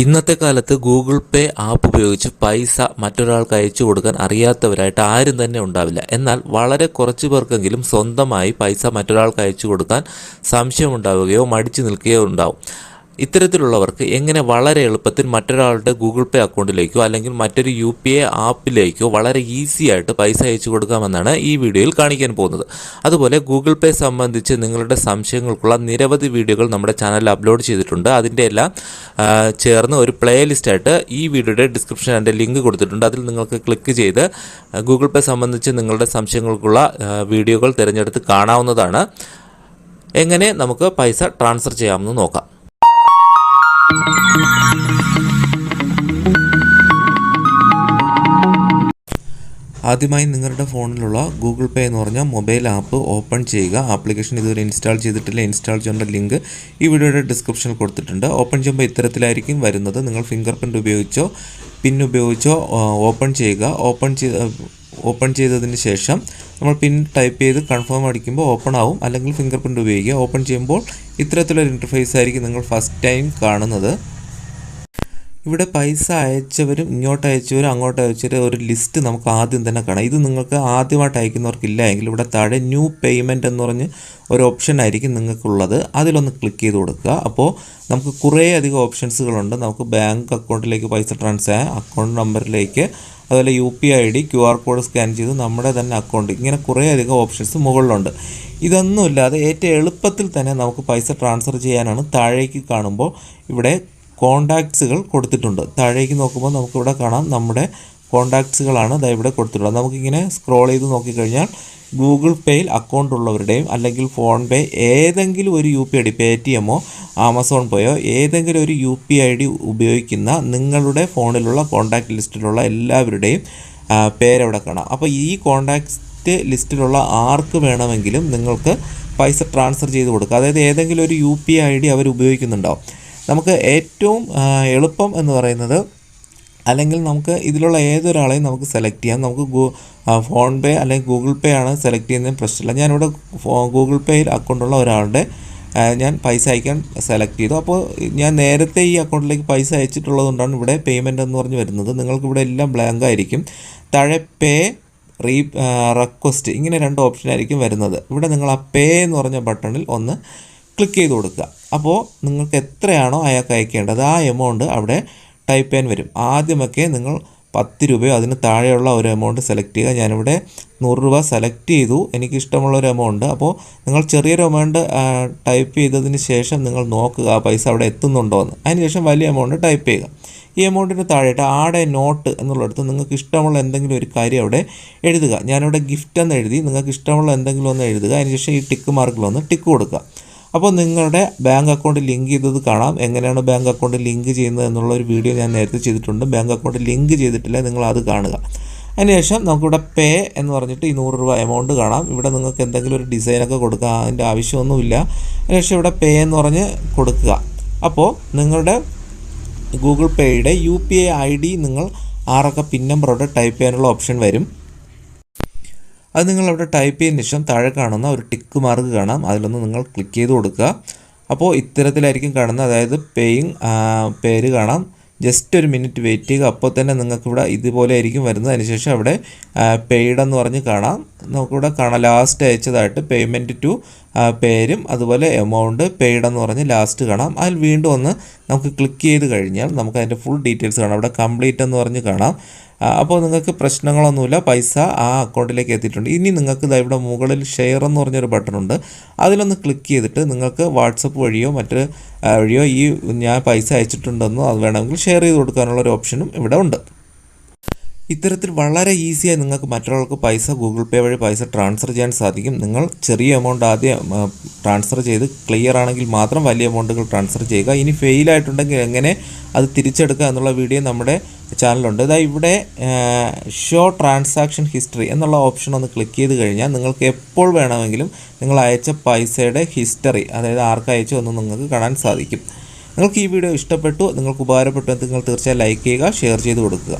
ഇന്നത്തെ കാലത്ത് ഗൂഗിൾ പേ ആപ്പ് ഉപയോഗിച്ച് പൈസ മറ്റൊരാൾക്ക് അയച്ചു കൊടുക്കാൻ അറിയാത്തവരായിട്ട് ആരും തന്നെ ഉണ്ടാവില്ല. എന്നാൽ വളരെ കുറച്ച് പേർക്കെങ്കിലും സ്വന്തമായി പൈസ മറ്റൊരാൾക്ക് അയച്ചു കൊടുക്കാൻ സംശയമുണ്ടാവുകയോ മടിച്ചു നിൽക്കുകയോ ഉണ്ടാവും. ഇത്തരത്തിലുള്ളവർക്ക് എങ്ങനെ വളരെ എളുപ്പത്തിൽ മറ്റൊരാളുടെ ഗൂഗിൾ പേ അക്കൗണ്ടിലേക്കോ അല്ലെങ്കിൽ മറ്റൊരു യു പി ഐ ആപ്പിലേക്കോ വളരെ ഈസി ആയിട്ട് പൈസ അയച്ചു കൊടുക്കാമെന്നാണ് ഈ വീഡിയോയിൽ കാണിക്കാൻ പോകുന്നത്. അതുപോലെ ഗൂഗിൾ പേ സംബന്ധിച്ച് നിങ്ങളുടെ സംശയങ്ങൾക്കുള്ള നിരവധി വീഡിയോകൾ നമ്മുടെ ചാനലിൽ അപ്ലോഡ് ചെയ്തിട്ടുണ്ട്. അതിന്റെ എല്ലാം ചേർന്ന് ഒരു പ്ലേ ലിസ്റ്റായിട്ട് ഈ വീഡിയോയുടെ ഡിസ്ക്രിപ്ഷൻ എന്റെ ലിങ്ക് കൊടുത്തിട്ടുണ്ട്. അതിൽ നിങ്ങൾക്ക് ക്ലിക്ക് ചെയ്ത് ഗൂഗിൾ പേ സംബന്ധിച്ച് നിങ്ങളുടെ സംശയങ്ങൾക്കുള്ള വീഡിയോകൾ തിരഞ്ഞെടുത്ത് കാണാവുന്നതാണ്. എങ്ങനെ നമുക്ക് പൈസ ട്രാൻസ്ഫർ ചെയ്യാമെന്ന് നോക്കാം. ആദ്യമായി നിങ്ങളുടെ ഫോണിലുള്ള ഗൂഗിൾ പേ എന്ന് പറഞ്ഞ മൊബൈൽ ആപ്പ് ഓപ്പൺ ചെയ്യുക. ആപ്ലിക്കേഷൻ ഇതുവരെ ഇൻസ്റ്റാൾ ചെയ്തിട്ടില്ല. ഇൻസ്റ്റാൾ ചെയ്യേണ്ട ലിങ്ക് ഈ വീഡിയോയുടെ ഡിസ്ക്രിപ്ഷനിൽ കൊടുത്തിട്ടുണ്ട്. ഓപ്പൺ ചെയ്യുമ്പോൾ ഇത്തരത്തിലായിരിക്കും വരുന്നത്. നിങ്ങൾ ഫിംഗർ പ്രിന്റ് ഉപയോഗിച്ചോ പിൻ ഉപയോഗിച്ചോ ഓപ്പൺ ചെയ്യുക. ഓപ്പൺ ചെയ്ത് ഓപ്പൺ ചെയ്തതിന് ശേഷം നമ്മൾ പിൻ ടൈപ്പ് ചെയ്ത് കൺഫേം അടിക്കുമ്പോൾ ഓപ്പൺ ആവും. അല്ലെങ്കിൽ ഫിംഗർ പ്രിന്റ് ഉപയോഗിക്കുക. ഓപ്പൺ ചെയ്യുമ്പോൾ ഇത്തരത്തിലൊരു ഇന്റർഫേസ് ആയിരിക്കും നിങ്ങൾ ഫസ്റ്റ് ടൈം കാണുന്നത്. ഇവിടെ പൈസ അയച്ചവരും ഇങ്ങോട്ട് അയച്ചവരും അങ്ങോട്ട് അയച്ചവരും ഒരു ലിസ്റ്റ് നമുക്ക് ആദ്യം തന്നെ കാണാം. ഇത് നിങ്ങൾക്ക് ആദ്യമായിട്ട് അയക്കുന്നവർക്കില്ല എങ്കിൽ ഇവിടെ താഴെ ന്യൂ പേയ്മെന്റ് എന്ന് പറഞ്ഞ് ഒരു ഓപ്ഷൻ ആയിരിക്കും നിങ്ങൾക്കുള്ളത്. അതിലൊന്ന് ക്ലിക്ക് ചെയ്ത് കൊടുക്കുക. അപ്പോൾ നമുക്ക് കുറേ അധികം ഓപ്ഷൻസുകളുണ്ട് നമുക്ക് ബാങ്ക് അക്കൗണ്ടിലേക്ക് പൈസ ട്രാൻസ്ഫർ അക്കൗണ്ട് നമ്പറിലേക്ക് അതുപോലെ U P I D Q R code scan ചെയ്ത് നമ്മുടെ തന്നെ അക്കൗണ്ട്. ഇങ്ങനെ കുറേയധികം ഓപ്ഷൻസ് മുകളിലുണ്ട്. ഇതൊന്നുമില്ലാതെ ഏറ്റവും എളുപ്പത്തിൽ തന്നെ നമുക്ക് പൈസ ട്രാൻസ്ഫർ ചെയ്യാനാണ് താഴേക്ക് കാണുമ്പോൾ ഇവിടെ കോണ്ടാക്ട്സുകൾ കൊടുത്തിട്ടുണ്ട്. താഴേക്ക് നോക്കുമ്പോൾ നമുക്കിവിടെ കാണാം നമ്മുടെ കോണ്ടാക്ട്സുകളാണ് ദാ ഇവിടെ കൊടുത്തിട്ടുള്ളത്. നമുക്കിങ്ങനെ സ്ക്രോൾ ചെയ്ത് നോക്കിക്കഴിഞ്ഞാൽ ഗൂഗിൾ പേയിൽ അക്കൗണ്ട് ഉള്ളവരുടെയും അല്ലെങ്കിൽ ഫോൺ പേ ഏതെങ്കിലും ഒരു യു പി ഐ ഡി പേ ടി എമ്മോ ആമസോൺ പേയോ ഏതെങ്കിലും ഒരു യു പി ഐ ഡി ഉപയോഗിക്കുന്ന നിങ്ങളുടെ ഫോണിലുള്ള കോണ്ടാക്ട് ലിസ്റ്റിലുള്ള എല്ലാവരുടെയും പേരവിടെ കാണാം. അപ്പോൾ ഈ കോണ്ടാക്ട് ലിസ്റ്റിലുള്ള ആർക്ക് വേണമെങ്കിലും നിങ്ങൾക്ക് പൈസ ട്രാൻസ്ഫർ ചെയ്ത് കൊടുക്കുക അതായത് ഏതെങ്കിലും ഒരു യു പി ഐ ഡി അവർ ഉപയോഗിക്കുന്നുണ്ടോ? നമുക്ക് ഏറ്റവും എളുപ്പം എന്ന് പറയുന്നത് അല്ലെങ്കിൽ നമുക്ക് ഇതിലുള്ള ഏതൊരാളെയും നമുക്ക് സെലക്ട് ചെയ്യാം. നമുക്ക് ഫോൺ പേ അല്ലെങ്കിൽ ഗൂഗിൾ പേ ആണ് സെലക്ട് ചെയ്യുന്നതിന് പ്രശ്നമില്ല. ഞാനിവിടെ ഗൂഗിൾ പേയിൽ അക്കൗണ്ടുള്ള ഒരാളുടെ ഞാൻ പൈസ അയക്കാൻ സെലക്ട് ചെയ്തു. അപ്പോൾ ഞാൻ നേരത്തെ ഈ അക്കൗണ്ടിലേക്ക് പൈസ അയച്ചിട്ടുള്ളതുകൊണ്ടാണ് ഇവിടെ പേയ്മെന്റ് എന്ന് പറഞ്ഞ് വരുന്നത്. നിങ്ങൾക്ക് ഇവിടെ എല്ലാം ബ്ലാങ്ക് ആയിരിക്കും. താഴെ പേ റീ റിക്വസ്റ്റ് ഇങ്ങനെ രണ്ട് ഓപ്ഷൻ ആയിരിക്കും വരുന്നത്. ഇവിടെ നിങ്ങൾ ആ പേ എന്ന് പറഞ്ഞ ബട്ടണിൽ ഒന്ന് ക്ലിക്ക് ചെയ്ത് കൊടുക്കുക. അപ്പോൾ നിങ്ങൾക്ക് എത്രയാണോ അയാൾക്ക് അയക്കേണ്ടത്. ആ എമൗണ്ട് അവിടെ ടൈപ്പ് ചെയ്യാൻ വരും. ആദ്യമൊക്കെ നിങ്ങൾ പത്ത് രൂപയോ അതിന് താഴെയുള്ള ഒരു എമൗണ്ട് സെലക്ട് ചെയ്യുക. ഞാനിവിടെ നൂറ് രൂപ സെലക്ട് ചെയ്തു. എനിക്ക് ഇഷ്ടമുള്ള ഒരു എമൗണ്ട് അപ്പോൾ നിങ്ങൾ ചെറിയൊരു എമൗണ്ട് ടൈപ്പ് ചെയ്തതിന് ശേഷം നിങ്ങൾ നോക്കുക ആ പൈസ അവിടെ എത്തുന്നുണ്ടോ എന്ന്. അതിനുശേഷം വലിയ എമൗണ്ട് ടൈപ്പ് ചെയ്യുക. ഈ എമൗണ്ടിന് താഴെയിട്ട് ആടെ നോട്ട് എന്നുള്ളിടത്ത് നിങ്ങൾക്ക് ഇഷ്ടമുള്ള എന്തെങ്കിലും ഒരു കാര്യം അവിടെ എഴുതുക. ഞാനിവിടെ ഗിഫ്റ്റ് എന്ന് എഴുതി. നിങ്ങൾക്ക് ഇഷ്ടമുള്ള എന്തെങ്കിലും ഒന്ന് എഴുതുക. അതിനുശേഷം ഈ ടിക്ക് മാർക്കിൽ ഒന്ന് ടിക്ക് കൊടുക്കുക. അപ്പോൾ നിങ്ങളുടെ ബാങ്ക് അക്കൗണ്ട് ലിങ്ക് ചെയ്തത് കാണാം. എങ്ങനെയാണ് ബാങ്ക് അക്കൗണ്ട് ലിങ്ക് ചെയ്യുന്നത് എന്നുള്ള ഒരു വീഡിയോ ഞാൻ നേരത്തെ ചെയ്തിട്ടുണ്ട്. ബാങ്ക് അക്കൗണ്ട് ലിങ്ക് ചെയ്തിട്ടില്ല നിങ്ങൾ അത് കാണുക. അതിനുശേഷം നമുക്കിവിടെ പേ എന്ന് പറഞ്ഞിട്ട് ഈ നൂറ് രൂപ എമൗണ്ട് കാണാം. ഇവിടെ നിങ്ങൾക്ക് എന്തെങ്കിലും ഒരു ഡിസൈനൊക്കെ കൊടുക്കുക അതിന്റെ ആവശ്യമൊന്നുമില്ല. അതിനുശേഷം ഇവിടെ പേ എന്ന് പറഞ്ഞ് കൊടുക്കുക. അപ്പോൾ നിങ്ങളുടെ Google പേയുടെ U P I I D നിങ്ങൾ ആറൊക്കെ പിൻ നമ്പറോടെ ടൈപ്പ് ചെയ്യാനുള്ള ഓപ്ഷൻ വരും. അത് നിങ്ങൾ അവിടെ ടൈപ്പ് ചെയ്തതിന് ശേഷം താഴെ കാണുന്ന ഒരു ടിക്ക് മാർക്ക് കാണാം. അതിലൊന്ന് നിങ്ങൾ ക്ലിക്ക് ചെയ്ത് കൊടുക്കുക. അപ്പോൾ ഇത്തരത്തിലായിരിക്കും കാണുന്നത്. അതായത് പേയിങ് പേര് കാണാം. ജസ്റ്റ് ഒരു മിനിറ്റ് വെയിറ്റ് ചെയ്യുക. അപ്പോൾ തന്നെ നിങ്ങൾക്ക് ഇവിടെ ഇതുപോലെ ആയിരിക്കും വരുന്നത്. അതിനുശേഷം അവിടെ പെയ്ഡ് എന്ന് പറഞ്ഞ് കാണാം. നമുക്കിവിടെ കാണാം. ലാസ്റ്റ് അയച്ചതായിട്ട് പേയ്മെന്റ് ടു പേരും അതുപോലെ എമൗണ്ട് പെയ്ഡ് എന്ന് പറഞ്ഞ് ലാസ്റ്റ് കാണാം. അതിൽ വീണ്ടും ഒന്ന് നമുക്ക് ക്ലിക്ക് ചെയ്ത് കഴിഞ്ഞാൽ നമുക്ക് അതിന്റെ ഫുൾ ഡീറ്റെയിൽസ് കാണാം. അവിടെ കംപ്ലീറ്റ് എന്ന് പറഞ്ഞ് കാണാം. അപ്പോൾ നിങ്ങൾക്ക് പ്രശ്നങ്ങളൊന്നുമില്ല. പൈസ ആ അക്കൗണ്ടിലേക്ക് എത്തിയിട്ടുണ്ട്. ഇനി നിങ്ങൾക്ക് ഇതാ ഇവിടെ മുകളിൽ ഷെയർ എന്ന് പറഞ്ഞൊരു ബട്ടൺ ഉണ്ട്. അതിലൊന്ന് ക്ലിക്ക് ചെയ്തിട്ട് നിങ്ങൾക്ക് വാട്സപ്പ് വഴിയോ മറ്റ് വഴിയോ ഈ ഞാൻ പൈസ അയച്ചിട്ടുണ്ടെന്നോ അത് വേണമെങ്കിൽ ഷെയർ ചെയ്ത് കൊടുക്കാനുള്ള ഒരു ഓപ്ഷനും ഇവിടെ ഉണ്ട്. ഇത്തരത്തിൽ വളരെ ഈസിയായി നിങ്ങൾക്ക് മറ്റൊരാൾക്ക് പൈസ ഗൂഗിൾ പേ വഴി പൈസ ട്രാൻസ്ഫർ ചെയ്യാൻ സാധിക്കും. നിങ്ങൾ ചെറിയ എമൗണ്ട് ആദ്യം ട്രാൻസ്ഫർ ചെയ്ത് ക്ലിയർ ആണെങ്കിൽ മാത്രം വലിയ എമൗണ്ടുകൾ ട്രാൻസ്ഫർ ചെയ്യുക. ഇനി ഫെയിൽ ആയിട്ടുണ്ടെങ്കിൽ എങ്ങനെ അത് തിരിച്ചെടുക്കുക എന്നുള്ള വീഡിയോ നമ്മുടെ ചാനലുണ്ട് ഇതാ ഇവിടെ ഷോ ട്രാൻസാക്ഷൻ ഹിസ്റ്ററി എന്നുള്ള ഓപ്ഷൻ ഒന്ന് ക്ലിക്ക് ചെയ്ത് കഴിഞ്ഞാൽ നിങ്ങൾക്ക് എപ്പോൾ വേണമെങ്കിലും നിങ്ങൾ അയച്ച പൈസയുടെ ഹിസ്റ്ററി അതായത് ആർക്കയച്ചു എന്ന് നിങ്ങൾക്ക് കാണാൻ സാധിക്കും. നിങ്ങൾക്ക് ഈ വീഡിയോ ഇഷ്ടപ്പെട്ടു നിങ്ങൾക്ക് ഉപകാരപ്പെട്ടു നിങ്ങൾ തീർച്ചയായും ലൈക്ക് ചെയ്യുക ഷെയർ ചെയ്ത് കൊടുക്കുക.